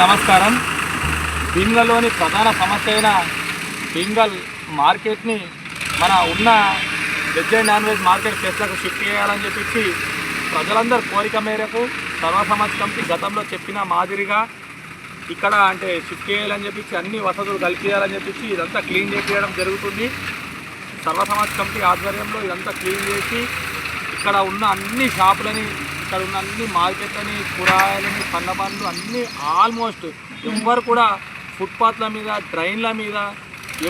నమస్కారం. భీమ్గల్లోని ప్రధాన సమస్య అయిన భీమ్గల్ మార్కెట్ని మన ఉన్న veg and non veg market ప్లేస్లకు shift చేయాలని చెప్పేసి ప్రజలందరి కోరిక మేరకు సర్వసమాజ్ కమిటీ గతంలో చెప్పిన మాదిరిగా ఇక్కడ అంటే షిఫ్ట్ చేయాలని చెప్పేసి అన్ని వసతులు కల్పించాలని చెప్పి ఇదంతా క్లీన్ చేయడం జరుగుతుంది. సర్వసమాజ్ కమిటీ ఆధ్వర్యంలో ఇదంతా క్లీన్ చేసి ఇక్కడ ఉన్న అన్ని షాపులని ఇక్కడ ఉన్న అన్ని మార్కెట్లని కూరగాయలని పండ్ల పండ్లు అన్నీ ఆల్మోస్ట్ ఎవ్వరు కూడా ఫుట్పాత్ల మీద ట్రైన్ల మీద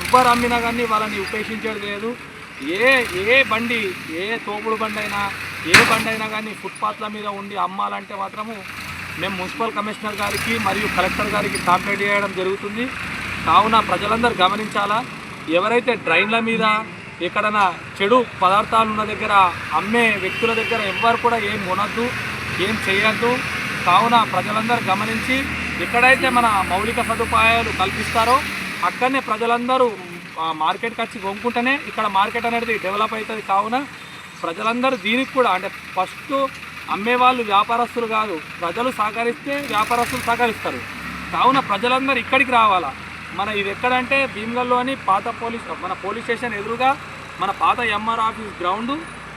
ఎవ్వరు అమ్మినా కానీ వాళ్ళని ఉపేక్షించేది లేదు. ఏ ఏ బండి ఏ తోపుడు బండి అయినా ఏ బండి అయినా కానీ ఫుట్పాత్ల మీద ఉండి అమ్మాలంటే మాత్రము మేము మున్సిపల్ కమిషనర్ గారికి మరియు కలెక్టర్ గారికి కాంప్లైంట్ చేయడం జరుగుతుంది. కావున ప్రజలందరూ గమనించాలా ఎవరైతే డ్రైన్ల మీద ఎక్కడైనా చెడు పదార్థాలు ఉన్న దగ్గర అమ్మే వ్యక్తుల దగ్గర ఎవ్వరు కూడా ఏం కొనద్దు ఏం చేయొద్దు. కావున ప్రజలందరూ గమనించి ఎక్కడైతే మన మౌలిక సదుపాయాలు కల్పిస్తారో అక్కడనే ప్రజలందరూ ఆ మార్కెట్కి వచ్చి కొనుక్కుంటేనే ఇక్కడ మార్కెట్ అనేది డెవలప్ అవుతుంది. కావున ప్రజలందరూ దీనికి కూడా అంటే ఫస్ట్ అమ్మేవాళ్ళు వ్యాపారస్తులు కాదు ప్రజలు సహకరిస్తే వ్యాపారస్తులు సహకరిస్తారు. కావున ప్రజలందరూ ఇక్కడికి రావాలా? మన ఇది ఎక్కడంటే భీమ్గల్లోని పాత పోలీస్ మన పోలీస్ స్టేషన్ ఎదురుగా మన పాత ఎంఆర్ ఆఫీస్ గ్రౌండ్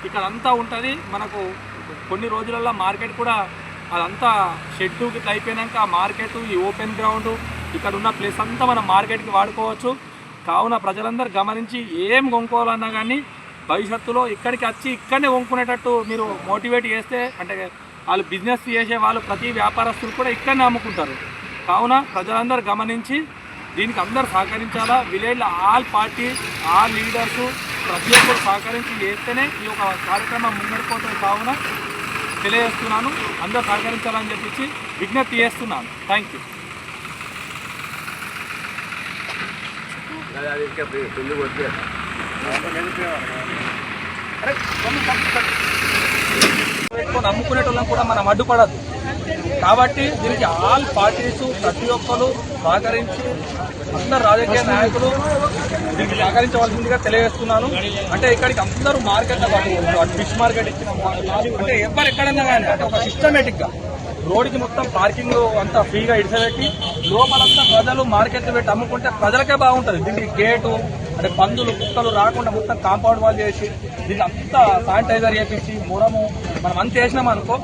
ఇక్కడ అంతా ఉంటుంది. మనకు కొన్ని రోజులలో మార్కెట్ కూడా అదంతా షెడ్డు ఇట్లా అయిపోయినాక ఆ మార్కెట్ ఈ ఓపెన్ గ్రౌండ్ ఇక్కడ ఉన్న ప్లేస్ అంతా మనం మార్కెట్కి వాడుకోవచ్చు. కావున ప్రజలందరూ గమనించి ఏం కొనుక్కోవాలన్నా కానీ భవిష్యత్తులో ఇక్కడికి వచ్చి ఇక్కడనే కొనుక్కునేటట్టు మీరు మోటివేట్ చేస్తే అంటే వాళ్ళు బిజినెస్ చేసే వాళ్ళు ప్రతి వ్యాపారస్తులు కూడా ఇక్కడనే అమ్ముకుంటారు. కావున ప్రజలందరూ గమనించి దీనికి అందరూ సహకరించాలా? విలేజ్లో ఆల్ పార్టీ ఆల్ లీడర్స్ ప్రతి ఒక్కరు సహకరించి చేస్తేనే ఈ యొక్క కార్యక్రమం ముంగడిపోతుంది కావున తెలియజేస్తున్నాను. అందరూ సహకరించాలని చెప్పి విజ్ఞప్తి చేస్తున్నాను. థ్యాంక్ యూ పెట్టుకొని అమ్ముకునేటోళ్ళం కూడా మనం అడ్డుపడదు కాబట్టి దీనికి ఆల్ పార్టీస్ ప్రతి ఒక్కరు సహకరించి అందరు రాజకీయ నాయకులు దీనికి సహకరించవలసిందిగా తెలియజేస్తున్నాను. అంటే ఇక్కడికి అందరూ మార్కెట్ ఫిష్ మార్కెట్ ఇచ్చిన అంటే ఎవరు ఎక్కడన్నా కానీ అంటే ఒక సిస్టమేటిక్గా రోడ్డుకి మొత్తం పార్కింగ్ అంతా ఫ్రీగా ఇడిసబెట్టి లోపలంతా ప్రజలు మార్కెట్లు పెట్టి అమ్ముకుంటే ప్రజలకే బాగుంటుంది. దీనికి గేటు అంటే పందులు కుక్కలు రాకుండా మొత్తం కాంపౌండ్ వాల్ చేసి దీన్ని అంతా శానిటైజర్ చేపించి మురము మనం అంత వేసినాం అనుకో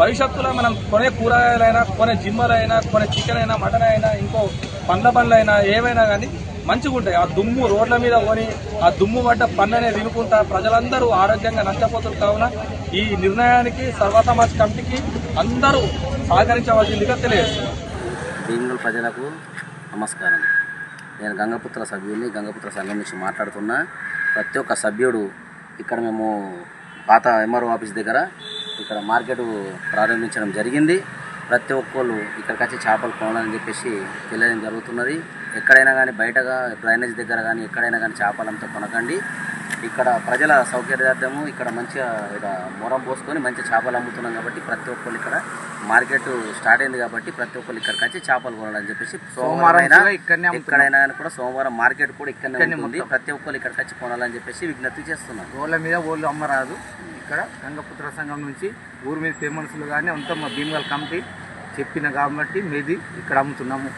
భవిష్యత్తులో మనం కొనే కూరగాయలైనా కొనే జిమ్మలైనా కొనే చికెన్ అయినా మటన్ అయినా ఇంకో పండ్ల పండ్లు అయినా ఏవైనా కానీ మంచిగా ఉంటాయి. ఆ దుమ్ము రోడ్ల మీద కొని ఆ దుమ్ము పడ్డ పన్ననే తినుకుంటా ప్రజలందరూ ఆరోగ్యంగా నష్టపోతారు. కావున ఈ నిర్ణయానికి సర్వసమాజ్ కమిటీకి అందరూ సహకరించవలసిందిగా తెలియజేస్తున్నారు భీముల ప్రజలకు నమస్కారం. నేను గంగపుత్ర సభ్యుడిని గంగపుత్ర సంఘం నుంచి మాట్లాడుతున్నా. ప్రతి ఒక్క సభ్యుడు ఇక్కడ మేము పాత ఎంఆర్ఓ ఆఫీస్ దగ్గర ఇక్కడ మార్కెట్ ప్రారంభించడం జరిగింది. ప్రతి ఒక్కళ్ళు ఇక్కడికి వచ్చి చేపలు కొనాలని చెప్పేసి తెలియడం జరుగుతున్నది. ఎక్కడైనా కానీ బయటగా డ్రైనేజ్ దగ్గర కానీ ఎక్కడైనా కానీ చేపలంతా కొనకండి. ఇక్కడ ప్రజల సౌకర్యార్థము ఇక్కడ మంచిగా ఇక్కడ మొరం పోసుకొని మంచి చేపలు అమ్ముతున్నాం కాబట్టి ప్రతి ఒక్కళ్ళు ఇక్కడ మార్కెట్ స్టార్ట్ అయింది కాబట్టి ప్రతి ఒక్కళ్ళు ఇక్కడికి వచ్చి చేపలు కొనాలని చెప్పేసి సోమవారం అయినా ఎక్కడైనా కానీ కూడా సోమవారం మార్కెట్ కూడా ఇక్కడనే ఉంటుంది. ప్రతి ఒక్కళ్ళు ఇక్కడికి వచ్చి కొనాలని చెప్పేసి విజ్ఞప్తి చేస్తున్నాం. రోడ్ల మీద ఓళ్ళు అమ్మరాదు. ఇక్కడ గంగపుత్ర సంఘం నుంచి ఊరి మీద ఫేమన్స్లు కానీ అంతా మా భీమగల్ కమిటీ. చెప్పిన కాబట్టి మీది ఇక్కడ అమ్ముతున్నాము.